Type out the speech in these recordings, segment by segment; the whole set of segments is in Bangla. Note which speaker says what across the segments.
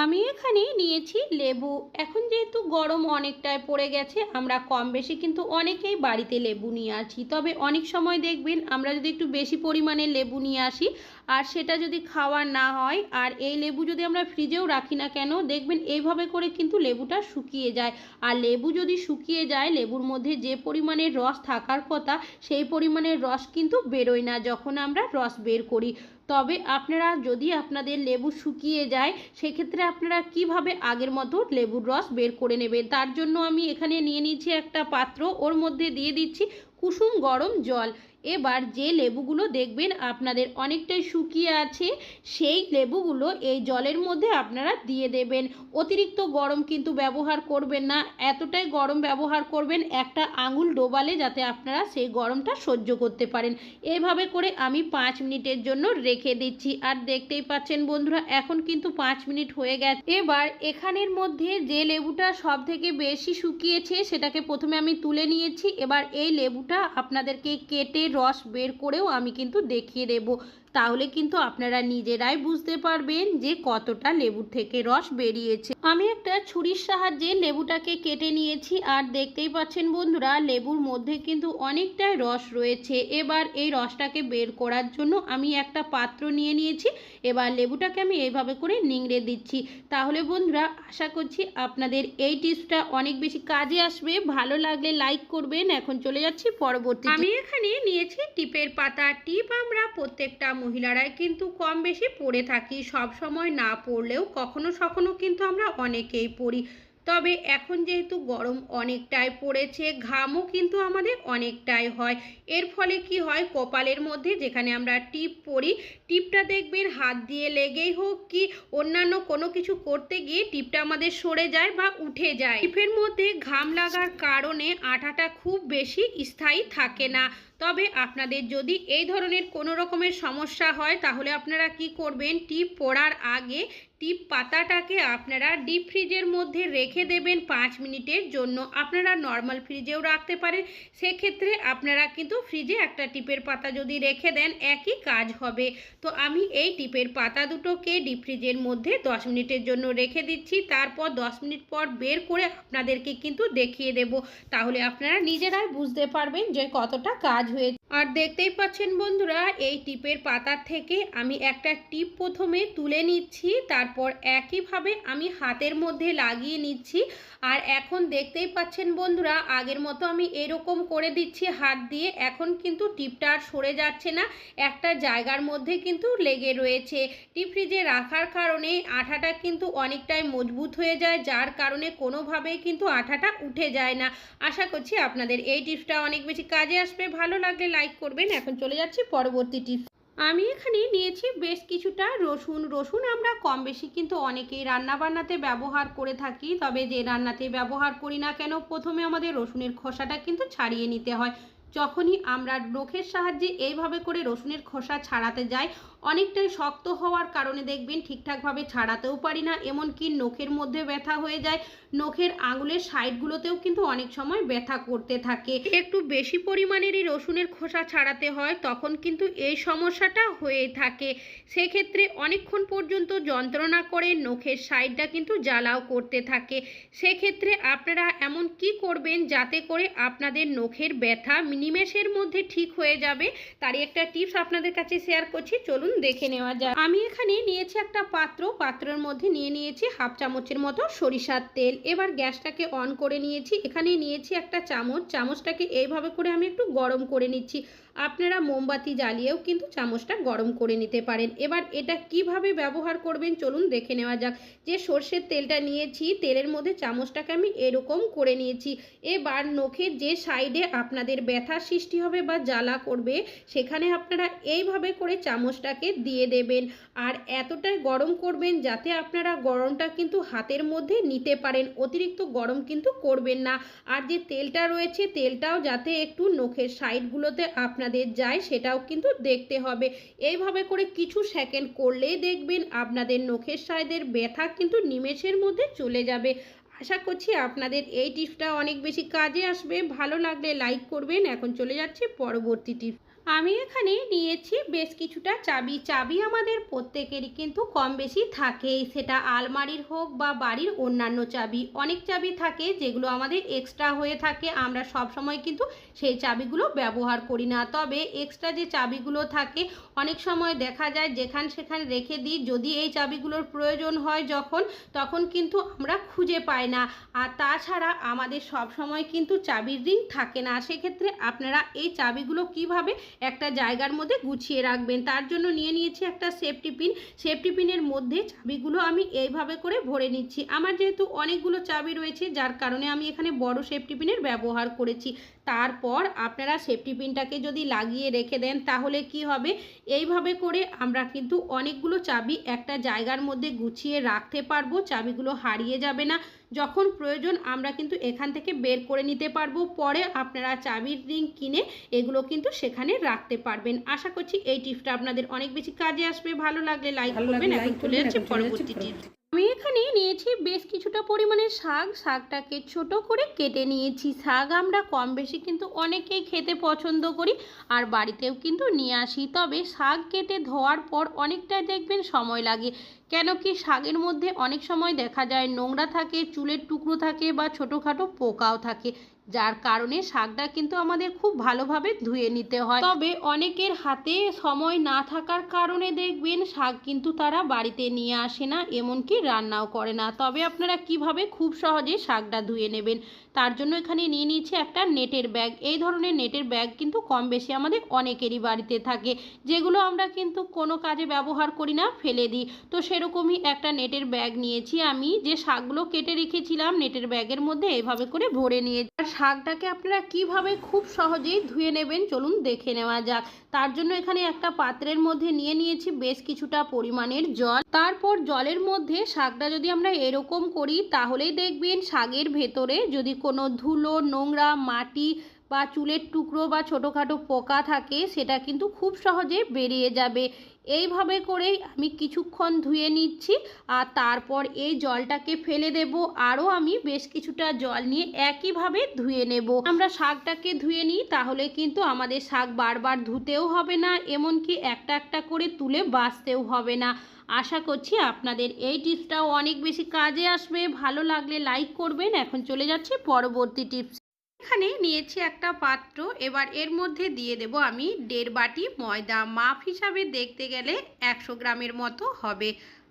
Speaker 1: আমি এখানে নিয়েছি লেবু। এখন যেহেতু গরম অনেকটাই পড়ে গেছে, আমরা কম বেশি কিন্তু অনেকেই বাড়িতে লেবু নিয়ে আসি। তবে অনেক সময় দেখবেন আমরা যদি একটু বেশি পরিমাণে লেবু নিয়ে আসি, আর সেটা যদি খাওয়ার না হয়, আর এই লেবু যদি আমরা ফ্রিজেও রাখি না কেন, দেখবেন এইভাবে করে কিন্তু লেবুটা শুকিয়ে যায়। আর লেবু যদি শুকিয়ে যায়, লেবুর মধ্যে যে পরিমাণের রস থাকার কথা, সেই পরিমাণের রস কিন্তু বেরোয় না যখন আমরা রস বের করি। তবে আপনারা যদি আপনাদের লেবু শুকিয়ে যায়, সেক্ষেত্রে আপনারা কীভাবে আগের মতো লেবুর রস বের করে নেবেন? তার জন্য আমি এখানে নিয়ে নিয়েছি একটা পাত্র, ওর মধ্যে দিয়ে দিচ্ছি কুসুম গরম জল। এবার যে লেবুগুলো দেখবেন আপনাদের অনেকটাই শুকিয়ে আছে, সেই লেবুগুলো এই জলের মধ্যে আপনারা দিয়ে দেবেন। অতিরিক্ত গরম কিন্তু ব্যবহার করবেন না। এতটাই গরম ব্যবহার করবেন একটা আঙুল ডোবালে যাতে আপনারা সেই গরমটা সহ্য করতে পারেন। এভাবে করে আমি পাঁচ মিনিটের জন্য রেখে দিচ্ছি। আর দেখতেই পাচ্ছেন বন্ধুরা, এখন কিন্তু পাঁচ মিনিট হয়ে গেছে। এবার এখানের মধ্যে যে লেবুটা সব থেকে বেশি শুকিয়েছে, সেটাকে প্রথমে আমি তুলে নিয়েছি। এবার এই লেবুটা আপনাদেরকে কেটে রস বের করেও আমি কিন্তু দেখিয়ে দেব। তাহলে কিন্তু আপনারা নিজেরাই বুঝতে পারবেন যে কতটা লেবুর থেকে রস বেরিয়েছে। আমি একটা ছুরির সাহায্যে লেবুটাকে কেটে নিয়েছি আর দেখতেই পাচ্ছেন বন্ধুরা, লেবুর মধ্যে কিন্তু অনেকটাই রস রয়েছে। এবার এই রসটাকে বের করার জন্য আমি একটা পাত্র নিয়ে নিয়েছি। এবার লেবুটাকে আমি এইভাবে করে নিংড়ে দিচ্ছি। তাহলে বন্ধুরা, আশা করছি আপনাদের এই টিপসটা অনেক বেশি কাজে আসবে। ভালো লাগলে লাইক করবেন। এখন চলে যাচ্ছি পরবর্তী আমি এখানে নিয়েছি টিপের পাতা। টিপ আমরা প্রত্যেকটা মহিলারাই কিন্তু কম বেশি পড়ে থাকি। সব সময় না পড়লেও কখনো সখনো কিন্তু আমরা অনেকেই পড়ি। তবে এখন যেহেতু গরম অনেকটাই পড়েছে, ঘামও কিন্তু আমাদের অনেকটাই হয়। এর ফলে কি হয়, কপালের মধ্যে যেখানে আমরা টিপ পরি টিপটা দেখবেন হাত দিয়ে লেগেই হোক কি অন্যান্য কোনো কিছু করতে গিয়ে টিপটা আমাদের সরে যায় বা উঠে যায়। টিপের মধ্যে ঘাম লাগার কারণে আঠাটা খুব বেশি স্থায়ী থাকে না। তবে আপনাদের যদি এই ধরনের কোনো রকমের সমস্যা হয়, তাহলে আপনারা কি করবেন? টিপ পড়ার আগে টিপ পাতাটাকে আপনারা ডিপ ফ্রিজের মধ্যে রেখে দেবেন পাঁচ মিনিটের জন্য। আপনারা নর্মাল ফ্রিজেও রাখতে পারেন। সেক্ষেত্রে আপনারা কিন্তু ফ্রিজে একটা টিপের পাতা যদি রেখে দেন, একই কাজ হবে। তো আমি এই টিপের পাতা দুটোকে ডিপ ফ্রিজের মধ্যে দশ মিনিটের জন্য রেখে দিচ্ছি। তারপর দশ মিনিট পর বের করে আপনাদেরকে কিন্তু দেখিয়ে দেব। তাহলে আপনারা নিজেরাই বুঝতে পারবেন যে কতটা কাজ হয়েছে আর দেখতেই পাচ্ছেন বন্ধুরা, এই টিপের পাতার থেকে আমি একটা টিপ প্রথমে তুলে নিচ্ছি, তারপর একইভাবে আমি হাতের মধ্যে লাগিয়ে নিচ্ছি। আর এখন দেখতেই পাচ্ছেন বন্ধুরা, আগের মতো আমি এরকম করে দিচ্ছি হাত দিয়ে, এখন কিন্তু টিপটা আর সরে যাচ্ছে না। একটা জায়গার মধ্যে কিন্তু লেগে রয়েছে। টিপ ফ্রিজে রাখার কারণে আঠাটা কিন্তু অনেকটাই মজবুত হয়ে যায়, যার কারণে কোনোভাবেই কিন্তু আঠাটা উঠে যায় না। আশা করছি আপনাদের এই টিপসটা অনেক বেশি কাজে আসবে, ভালো লাগলে লাইক করবেন। এখন চলে যাচ্ছি পরবর্তী টিপস আমি এখানে নিয়েছি বেশ কিছুটা রসুন। রসুন আমরা কম বেশি কিন্তু অনেকেই রান্নাবান্নাতে ব্যবহার করে থাকি, তবে যে রান্নাতে ব্যবহার করি না কেন, প্রথমে আমাদের রসুনের খোসাটা কিন্তু ছাড়িয়ে নিতে হয়। যখনই আমরা রোখের সাহায্যে এইভাবে করে রসুনের খোসা ছাড়াতে যাই অনেকটাই শক্ত হওয়ার কারণে দেখবেন ঠিকঠাকভাবে ছাড়াতেও পারি না, এমনকি নখের মধ্যে ব্যথা হয়ে যায়। নখের আঙুলের সাইডগুলোতেও কিন্তু অনেক সময় ব্যথা করতে থাকে। একটু বেশি পরিমাণেরই রসুনের খোসা ছাড়াতে হয়, তখন কিন্তু এই সমস্যাটা হয়ে থাকে। সেক্ষেত্রে অনেকক্ষণ পর্যন্ত যন্ত্রণা করে নখের সাইডটা কিন্তু জ্বালাও করতে থাকে। সেক্ষেত্রে আপনারা এমন কি করবেন যাতে করে আপনাদের নখের ব্যথা নিমেষের মধ্যে ঠিক হয়ে যাবে? তারই একটা টিপস আপনাদের কাছে শেয়ার করছি। চলুন দেখে নেওয়া যায়। আমি এখানে নিয়েছি একটা পাত্র। পাত্রের মধ্যে নিয়ে নিয়েছি হাফ চামচের মতো সরিষার তেল। এবার গ্যাসটাকে অন করে নিয়েছি। এখানে নিয়েছি একটা চামচ। চামচটাকে এইভাবে করে আমি একটু গরম করে নিচ্ছি। আপনারা মোমবাতি জ্বালিয়েও কিন্তু চামচটা গরম করে নিতে পারেন। এবার এটা কীভাবে ব্যবহার করবেন চলুন দেখে নেওয়া যাক। যে সর্ষের তেলটা নিয়েছি, তেলের মধ্যে চামচটাকে আমি এরকম করে নিয়েছি। এবার নখের যে সাইডে আপনাদের ব্যথার সৃষ্টি হবে বা জ্বালা করবে, সেখানে আপনারা এইভাবে করে চামচটাকে দিয়ে দেবেন। আর এতটাই গরম করবেন যাতে আপনারা গরমটা কিন্তু হাতের মধ্যে নিতে পারেন। অতিরিক্ত গরম কিন্তু করবেন না। আর যে তেলটা রয়েছে, তেলটাও যাতে একটু নখের সাইডগুলোতে আপনাদের যায় সেটাও কিন্তু দেখতে হবে। এইভাবে করে কিছু সেকেন্ড করলেই দেখবেন আপনাদের নখের সাইডের ব্যথা কিন্তু নিমেষের মধ্যে চলে যাবে। আশা করছি আপনাদের এই টিপসটা অনেক বেশি কাজে আসবে। ভালো লাগলে লাইক করবেন। এখন চলে যাচ্ছে পরবর্তী টিপস আমি এখানে নিয়েছি বেশ কিছুটা চাবি। চাবি আমাদের প্রত্যেকেরই কিন্তু কম বেশি থাকেই। সেটা আলমারির হোক বা বাড়ির অন্যান্য চাবি। অনেক চাবি থাকে যেগুলো আমাদের এক্সট্রা হয়ে থাকে। আমরা সব সময় কিন্তু সেই চাবিগুলো ব্যবহার করি না। তবে এক্সট্রা যে চাবিগুলো থাকে, অনেক সময় দেখা যায় যেখান সেখানে রেখে দিই। যদি এই চাবিগুলোর প্রয়োজন হয় যখন, তখন কিন্তু আমরা খুঁজে পাই না। আর তাছাড়া আমাদের সব সময় কিন্তু চাবির রিং থাকে না। সেক্ষেত্রে আপনারা এই চাবিগুলো কীভাবে একটা জায়গার মধ্যে গুছিয়ে রাখবেন? তার জন্য নিয়ে নিয়েছি একটা সেফটি পিন সেফটি পিনের মধ্যে চাবিগুলো আমি এইভাবে করে ভরে নিচ্ছি। আমার যেহেতু অনেকগুলো চাবি রয়েছে, যার কারণে আমি এখানে বড় সেফটি পিনের ব্যবহার করেছি। তারপর আপনারা সেফটি পিনটাকে যদি লাগিয়ে রেখে দেন, তাহলে কি হবে? এইভাবে করে আমরা কিন্তু অনেকগুলো চাবি একটা জায়গার মধ্যে গুছিয়ে রাখতে পারব। চাবিগুলো হারিয়ে যাবে না। যখন প্রয়োজন আমরা কিন্তু এখান থেকে বের করে নিতে পারব। পরে আপনারা চাবির রিং কিনে এগুলো কিন্তু সেখানে রাখতে পারবেন। আশা করছি এই টিপসটা আপনাদের অনেক বেশি কাজে আসবে। ভালো লাগলে লাইক করবেন এখন চলে যাচ্ছে
Speaker 2: এখন চলে যাচ্ছে
Speaker 1: পরবর্তী টিপস আমি এখানে নিয়েছি বেশ কিছুটা পরিমাণে শাক। শাকটাকে ছোট করে কেটে নিয়েছি। শাক আমরা কম বেশি কিন্তু অনেকেই খেতে পছন্দ করি আর বাড়িতেও কিন্তু নিয়ে আসি। তবে শাক কেটে ধোয়ার পর অনেকটাই দেখবেন সময় লাগে। কেন কি শাকের মধ্যে অনেক সময় দেখা যায় নোংরা থাকে, চুলের টুকরো থাকে বা ছোটোখাটো পোকাও থাকে, যার কারণে শাকটা কিন্তু আমাদের খুব ভালোভাবে ধুয়ে নিতে হয়। তবে অনেকের হাতে সময় না থাকার কারণে দেখবেন শাক কিন্তু তারা বাড়িতে নিয়ে আসে না, এমনকি রান্নাও করে না। তবে আপনারা কীভাবে খুব সহজে শাকটা ধুয়ে নেবেন তার জন্য এখানে নিয়ে নিয়েছি একটা নেটের ব্যাগ। এই ধরনের নেটের ব্যাগ কিন্তু কম বেশি আমাদের অনেকেরই বাড়িতে থাকে, যেগুলো আমরা কিন্তু কোনো কাজে ব্যবহার করি না, ফেলে দিই। তো সেরকমই একটা নেটের ব্যাগ নিয়েছি আমি, যে শাকগুলো কেটে রেখেছিলাম নেটের ব্যাগের মধ্যে এভাবে করে ভরে নিয়ে আর শাকটাকে আপনারা কীভাবে খুব সহজেই ধুয়ে নেবেন চলুন দেখে নেওয়া যাক। তার জন্য এখানে একটা পাত্রের মধ্যে নিয়ে নিয়েছি বেশ কিছুটা পরিমাণের জল। তারপর জলের মধ্যে শাকটা যদি আমরা এরকম করি, তাহলেই দেখবেন শাকের ভেতরে যদি কোনো ধুলো নোংরা মাটি বা চুলের টুকরো বা ছোটোখাটো পোকা থাকে, সেটা কিন্তু খুব সহজে বেরিয়ে যাবে। এইভাবে করেই আমি কিছুক্ষণ ধুয়ে নিচ্ছি আর তারপর এই জলটাকে ফেলে দেব। আরও আমি বেশ কিছুটা জল নিয়ে একইভাবে ধুয়ে নেব। আমরা শাকটাকে ধুয়ে নিই, তাহলে কিন্তু আমাদের শাক বারবার ধুতেও হবে না, এমনকি একটা একটা করে তুলে বাছতেও হবে না। আশা করছি আপনাদের এই টিপসটাও অনেক বেশি কাজে আসবে। ভালো লাগলে লাইক করবেন। এখন চলে যাচ্ছে পরবর্তী টিপস। এখানে নিয়েছি একটা পাত্র। এবার এর মধ্যে দিয়ে দেব আমি দেড় বাটি ময়দা। মাপ হিসাবে দেখতে গেলে একশো গ্রামের মতো হবে।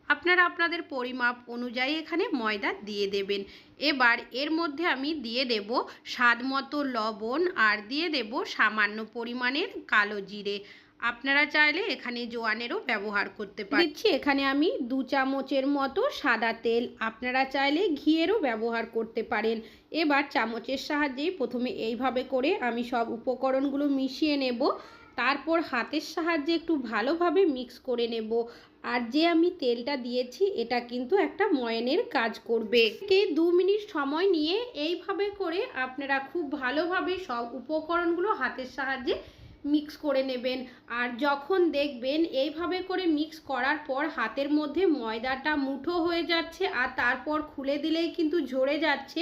Speaker 1: আপনারা আপনাদের পরিমাপ অনুযায়ী এখানে ময়দা দিয়ে দেবেন। এবার এর মধ্যে আমি দিয়ে দেব স্বাদ মতো লবণ আর দিয়ে দেব সামান্য পরিমাণের কালো জিরে। আপনারা চাইলে এখানে জোয়ানেরও ব্যবহার করতে পারেন দিচ্ছি, এখানে আমি দু চামচের মতো সাদা তেল। আপনারা চাইলে ঘিয়েরও ব্যবহার করতে পারেন। এবার চামচের সাহায্যে প্রথমে এইভাবে করে আমি সব উপকরণগুলো মিশিয়ে নেব। তারপর হাতের সাহায্যে একটু ভালোভাবে মিক্স করে নেব। আর যে আমি তেলটা দিয়েছি, এটা কিন্তু একটা ময়নের কাজ করবে। কে দু মিনিট সময় নিয়ে এইভাবে করে আপনারা খুব ভালোভাবে সব উপকরণগুলো হাতের সাহায্যে মিক্স করে নেবেন। আর যখন দেখবেন এইভাবে করে মিক্স করার পর হাতের মধ্যে ময়দাটা মুঠো হয়ে যাচ্ছে আর তারপর খুলে দিলেই কিন্তু ঝরে যাচ্ছে।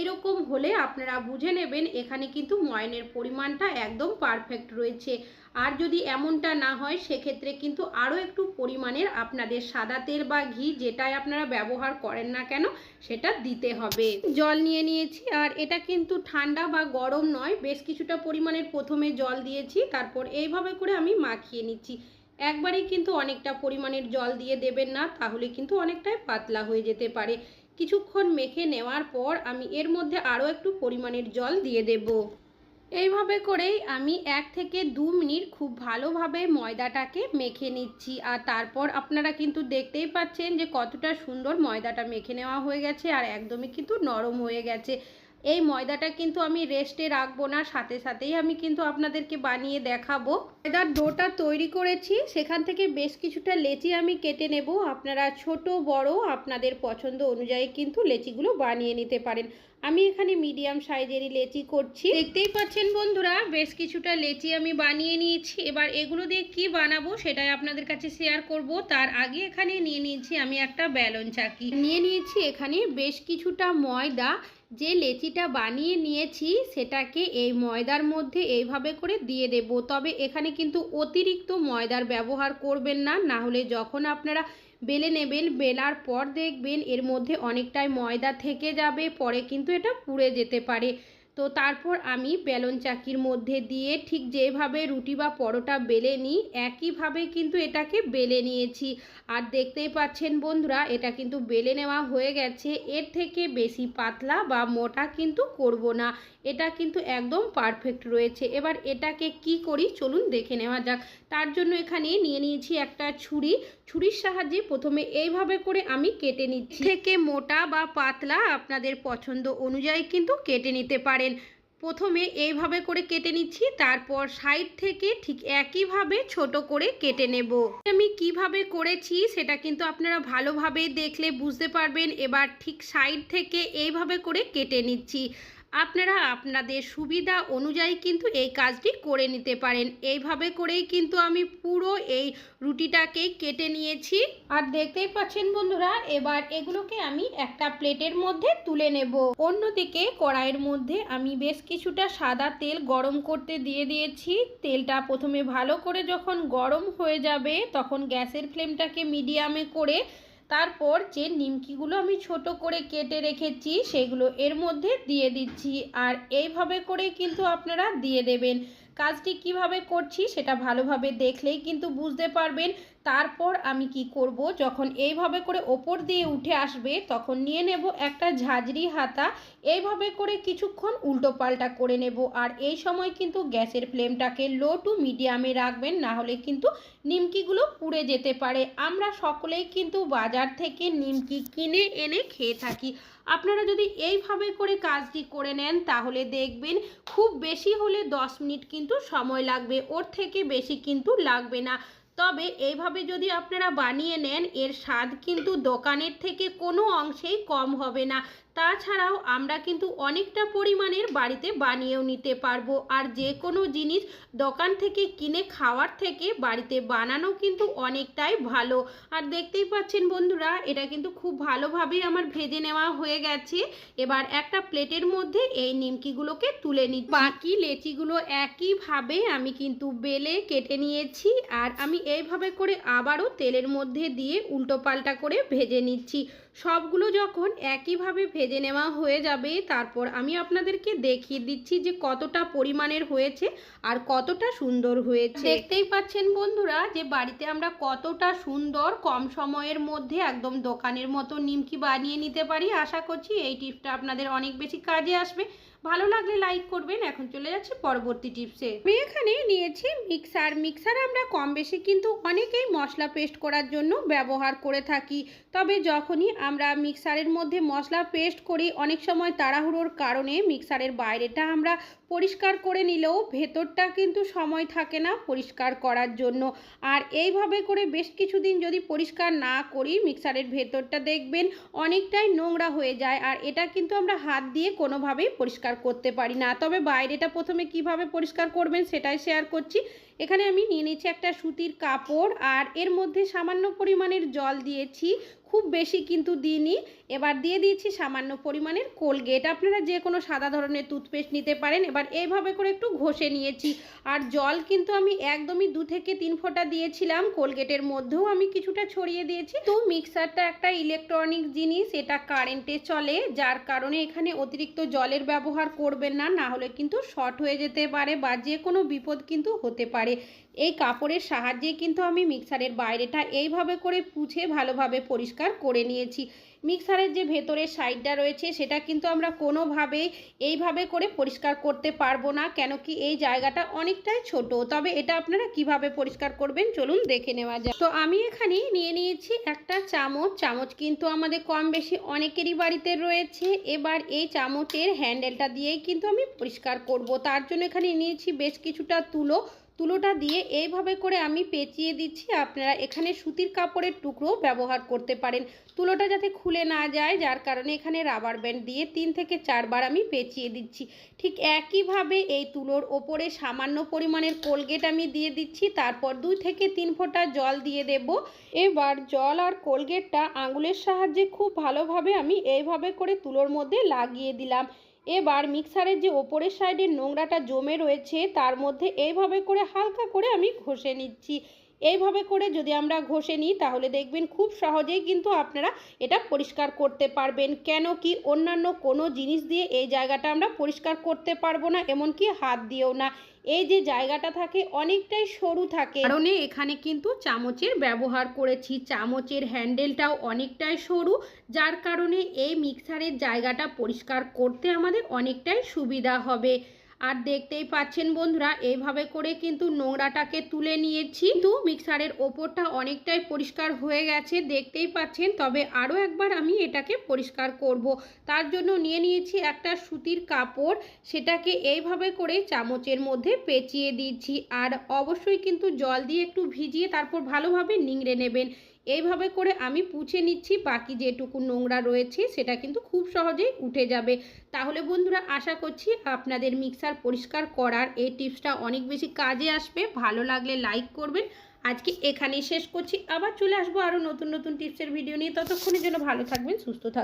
Speaker 1: এরকম হলে আপনারা বুঝে নেবেন এখানে কিন্তু ময়নের পরিমাণটা একদম পারফেক্ট রয়েছে। আর যদি এমনটা না হয়, সেক্ষেত্রে কিন্তু আরও একটু পরিমাণের আপনাদের সাদা তেল বা ঘি যেটাই আপনারা ব্যবহার করেন না কেন, সেটা দিতে হবে। জল নিয়ে নিয়েছি, আর এটা কিন্তু ঠান্ডা বা গরম নয়, বেশ কিছুটা পরিমাণের প্রথমে জল দিয়েছি, তারপর এইভাবে করে আমি মাখিয়ে নিচ্ছি। একবারেই কিন্তু অনেকটা পরিমাণের জল দিয়ে দেবেন না, তাহলে কিন্তু অনেকটাই পাতলা হয়ে যেতে পারে। কিছুক্ষণ মেখে নেওয়ার পর আমি এর মধ্যে আরও একটু পরিমাণের জল দিয়ে দেব। এইভাবে করেই আমি এক থেকে দু মিনিট খুব ভালোভাবে ময়দাটাকে মেখে নিচ্ছি। আর তারপর আপনারা কিন্তু দেখতেই পাচ্ছেন যে কতটা সুন্দর ময়দাটা মেখে নেওয়া হয়ে গেছে আর একদমই কিন্তু নরম হয়ে গেছে। এই ময়দাটা কিন্তু আমি রেস্টে রাখব না, সাথে সাথেই আমি কিন্তু আপনাদেরকে বানিয়ে দেখাবো। ময়দার ডোটা তৈরি করেছি, সেখান থেকে বেশ কিছুটা লেচি আমি কেটে নেব। আপনারা ছোট, বড়, আপনাদের পছন্দ অনুযায়ী কিন্তু লেচিগুলো বানিয়ে নিতে পারেন। আমি এখানে মিডিয়াম সাইজেরই লেচি করছি। দেখতেই পাচ্ছেন বন্ধুরা, বেশ কিছুটা লেচি আমি বানিয়ে নিয়েছি। এবার এগুলো দিয়ে কি বানাবো সেটাই আপনাদের কাছে শেয়ার করব। তার আগে এখানে নিয়ে নিয়েছি আমি একটা ব্যালন চাকি। নিয়ে নিয়েছি এখানে বেশ কিছুটা ময়দা। যে লেচিটা বানিয়ে নিয়েছি, সেটাকে এই ময়দার মধ্যে এইভাবে করে দিয়ে দেব। তবে এখানে কিন্তু অতিরিক্ত ময়দার ব্যবহার করবেন না না হলে যখন আপনারা বেলে নেবেন, বেলার পর দেখবেন এর মধ্যে অনেকটাই ময়দা থেকে যাবে, পরে কিন্তু এটা পুড়ে যেতে পারে। তো তারপর আমি বেলন চাকির মধ্যে দিয়ে ঠিক যেভাবে রুটি বা পরোটা বেলে নিই, একইভাবে কিন্তু এটাকে বেলে নিয়েছি। আর দেখতেই পাচ্ছেন বন্ধুরা, এটা কিন্তু বেলে নেওয়া হয়ে গেছে। এর থেকে বেশি পাতলা বা মোটা কিন্তু করব না। এটা কিন্তু একদম পারফেক্ট রয়েছে। এবার এটাকে কি করি? চলুন দেখে নেওয়া যাক। তার জন্য এখানে নিয়ে নিয়েছি একটা ছুরি। ছুরির সাহায্যে প্রথমে এইভাবে করে আমি কেটে নিচ্ছি। থেকে মোটা বা পাতলা আপনাদের পছন্দ অনুযায়ী কিন্তু কেটে নিতে পারেন। প্রথমে এইভাবে করে কেটে নিচ্ছি, তারপর সাইড থেকে ঠিক একইভাবে ছোট করে কেটে নেব। আমি কীভাবে করেছি সেটা কিন্তু আপনারা ভালোভাবে দেখলে বুঝতে পারবেন। এবার ঠিক সাইড থেকে এইভাবে করে কেটে নিচ্ছি। আপনারা আপনাদের সুবিধা অনুযায়ী কিন্তু এই কাজটি করে নিতে পারেন। এইভাবে করেই কিন্তু আমি পুরো এই রুটিটাকে কেটে নিয়েছি। আর দেখতেই পাচ্ছেন বন্ধুরা, এবার এগুলোকে আমি একটা প্লেটের মধ্যে তুলে নেব। অন্যদিকে কড়াইয়ের মধ্যে আমি বেশ কিছুটা সাদা তেল গরম করতে দিয়ে দিয়েছি। তেলটা প্রথমে ভালো করে যখন গরম হয়ে যাবে, তখন গ্যাসের ফ্লেমটাকে মিডিয়ামে করে তারপর যে নিমকিগুলো আমি ছোট করে কেটে রেখেছি, সেগুলো এর মধ্যে দিয়ে দিচ্ছি। আর এইভাবে করে কিন্তু আপনারা দিয়ে দেবেন। কাজটি কীভাবে করছি সেটা ভালোভাবে দেখলেই কিন্তু বুঝতে পারবেন। তারপর আমি কি করব? যখন এইভাবে করে ওপর দিয়ে উঠে আসবে, তখন নিয়ে নেব একটা ঝাঁঝরি হাতা। এইভাবে করে কিছুক্ষণ উল্টো পাল্টা করে নেব। আর এই সময় কিন্তু গ্যাসের ফ্লেমটাকে লো টু মিডিয়ামে রাখবেন, না হলে কিন্তু নিমকিগুলো পুড়ে যেতে পারে। আমরা সকলেই কিন্তু বাজার থেকে নিমকি কিনে এনে খেয়ে থাকি। আপনারা যদি এইভাবে করে কাজটি করে নেন, তাহলে দেখবেন খুব বেশি হলে দশ মিনিট কিন্তু সময় লাগবে, ওর থেকে বেশি কিন্তু লাগবে না। তবে এইভাবে যদি আপনারা বানিয়ে নেন, এর স্বাদ কিন্তু দোকানের থেকে কোনো অংশেই কম হবে না। তাছাড়াও আমরা কিন্তু অনেকটা পরিমাণের বাড়িতে বানিয়েও নিতে পারব। আর যে কোনো জিনিস দোকান থেকে কিনে খাওয়ার থেকে বাড়িতে বানানো কিন্তু অনেকটাই ভালো। আর দেখতেই পাচ্ছেন বন্ধুরা, এটা কিন্তু খুব ভালোভাবে আমার ভেজে নেওয়া হয়ে গেছে। এবার একটা প্লেটের মধ্যে এই নিমকিগুলোকে তুলে নিই বাকি লেচিগুলো একইভাবে আমি কিন্তু বেলে কেটে নিয়েছি। আর আমি এইভাবে করে আবারও তেলের মধ্যে দিয়ে উল্টো পাল্টা করে ভেজে নিচ্ছি। সবগুলো যখন একইভাবে ভেজে নেওয়া হয়ে যাবে। তারপর আমি আপনাদেরকে দেখিয়ে দিচ্ছি যে কতটা পরিমাণের হয়েছে আর কতটা সুন্দর হয়েছে। দেখতেই পাচ্ছেন বন্ধুরা যে বাড়িতে আমরা কতটা সুন্দর কম সময়ের মধ্যে একদম দোকানের মতো নিমকি বানিয়ে নিতে পারি। আশা করছি এই টিপসটা আপনাদের অনেক বেশি কাজে আসবে। ভালো লাগলে লাইক করবেন। এখন চলে যাচ্ছি পরবর্তী টিপসে আমি এখানে নিয়েছি মিক্সার মিক্সার আমরা কম বেশি কিন্তু অনেকেই মশলা পেস্ট করার জন্য ব্যবহার করে থাকি। তবে যখনই আমরা মিক্সারের মধ্যে মশলা পেস্ট করি, অনেক সময় তাড়াহুড়োর কারণে মিক্সারের বাইরেটা আমরা পরিষ্কার করে নিলেও ভেতরটা কিন্তু সময় থাকে না পরিষ্কার করার জন্য। আর এইভাবে করে বেশ কিছুদিন যদি পরিষ্কার না করি মিক্সারের ভেতরটা দেখবেন অনেকটাই নোংরা হয়ে যায় আর এটা কিন্তু আমরা হাত দিয়ে কোনোভাবেই পরিষ্কার করতে পারি না। তবে বাইরেটা প্রথমে কীভাবে পরিষ্কার করবেন সেটাই শেয়ার করছি। এখানে আমি নিয়ে নিচ্ছি একটা সুতির কাপড় আর এর মধ্যে সামান্য পরিমাণের জল দিয়েছি, খুব বেশি কিন্তু দিইনি। এবার দিয়ে দিয়েছি সামান্য পরিমাণের কোলগেট। আপনারা যে কোনো সাদা ধরনের টুথপেস্ট নিতে পারেন। এবার এইভাবে করে একটু ঘষে নিয়েছি। আর জল কিন্তু আমি একদমই দু থেকে তিন ফোঁটা দিয়েছিলাম। কোলগেটের মধ্যেও আমি কিছুটা ছড়িয়ে দিয়েছি। তো মিক্সারটা একটা ইলেকট্রনিক জিনিস, এটা কারেন্টে চলে, যার কারণে এখানে অতিরিক্ত জলের ব্যবহার করবেন না না হলে কিন্তু শর্ট হয়ে যেতে পারে বা যে কোনো বিপদ কিন্তু হতে পারে। এই কাপড়ের সাহায্যে কিন্তু আমি মিক্সারের বাইরেটা এইভাবে করে পুছে ভালোভাবে পরিষ্কার করে নিয়েছি। মিক্সারের যে ভেতরের সাইডটা রয়েছে সেটা কিন্তু আমরা কোনোভাবেই এইভাবে করে পরিষ্কার করতে পারব না, কেন কি এই জায়গাটা অনেকটাই ছোট। তবে এটা আপনারা কীভাবে পরিষ্কার করবেন চলুন দেখে নেওয়া যায় তো আমি এখানে নিয়ে নিয়েছি একটা চামচ। চামচ কিন্তু আমাদের কম বেশি অনেকেরই বাড়িতে রয়েছে। এবার এই চামচের হ্যান্ডেলটা দিয়েই কিন্তু আমি পরিষ্কার করব। তার জন্য এখানে নিয়েছি বেশ কিছুটা তুলো। তুলোটা দিয়ে এইভাবে করে আমি পেঁচিয়ে দিচ্ছি। আপনারা এখানে সুতির কাপড়ের টুকরো ব্যবহার করতে পারেন। তুলোটা যাতে খুলে না যায়, যার কারণে এখানে রাবার ব্যান্ড দিয়ে তিন থেকে চারবার আমি পেঁচিয়ে দিচ্ছি। ঠিক একইভাবে এই তুলোর ওপরে সামান্য পরিমাণের কোলগেট আমি দিয়ে দিচ্ছি। তারপর দুই থেকে তিন ফোঁটা জল দিয়ে দেব। এবার জল আর কোলগেটটা আঙুলের সাহায্যে খুব ভালোভাবে আমি এইভাবে করে তুলোর মধ্যে লাগিয়ে দিলাম। এবার মিক্সারের যে ওপরের সাইডের নোংরাটা জমে রয়েছে, তার মধ্যে এইভাবে করে হালকা করে আমি ঘষে নিচ্ছি। এইভাবে করে যদি আমরা ঘষে নিই, তাহলে দেখবেন খুব সহজেই কিন্তু আপনারা এটা পরিষ্কার করতে পারবেন। কেন কি অন্যান্য কোনো জিনিস দিয়ে এই জায়গাটা আমরা পরিষ্কার করতে পারব না, এমনকি হাত দিয়েও না। এই যে জায়গাটা থাকে, অনেকটাই সরু থাকে। কারণে এখানে কিন্তু চামচের ব্যবহার করেছি। চামচের হ্যান্ডেলটাও অনেকটাই সরু, যার কারণে এই মিক্সারের জায়গাটা পরিষ্কার করতে আমাদের অনেকটাই সুবিধা হবে। আর দেখতেই পাচ্ছেন বন্ধুরা এইভাবে করে কিন্তু নোংরাটাকে তুলে নিয়েছি। কিন্তু মিক্সারের ওপরটা অনেকটাই পরিষ্কার হয়ে গেছে, দেখতেই পাচ্ছেন। তবে আরও একবার আমি এটাকে পরিষ্কার করব। তার জন্য নিয়ে নিয়েছি একটা সুতির কাপড়। সেটাকে এইভাবে করে চামচের মধ্যে পেঁচিয়ে দিচ্ছি। আর অবশ্যই কিন্তু জল দিয়ে একটু ভিজিয়ে তারপর ভালোভাবে নিংড়ে নেবেন। এইভাবে করে আমি পুছে নিচ্ছি, বাকি যেটুকু নোংরা রয়েছে সেটা কিন্তু খুব সহজেই উঠে যাবে। তাহলে বন্ধুরা, আশা করছি আপনাদের মিক্সার পরিষ্কার করার এই টিপসটা অনেক বেশি কাজে আসবে। ভালো লাগলে লাইক করবেন। আজকে এখানেই শেষ করছি। আবার চলে আসব আরও নতুন নতুন টিপসের ভিডিও নিয়ে। ততক্ষণের জন্য ভালো থাকবেন, সুস্থ থাকবেন।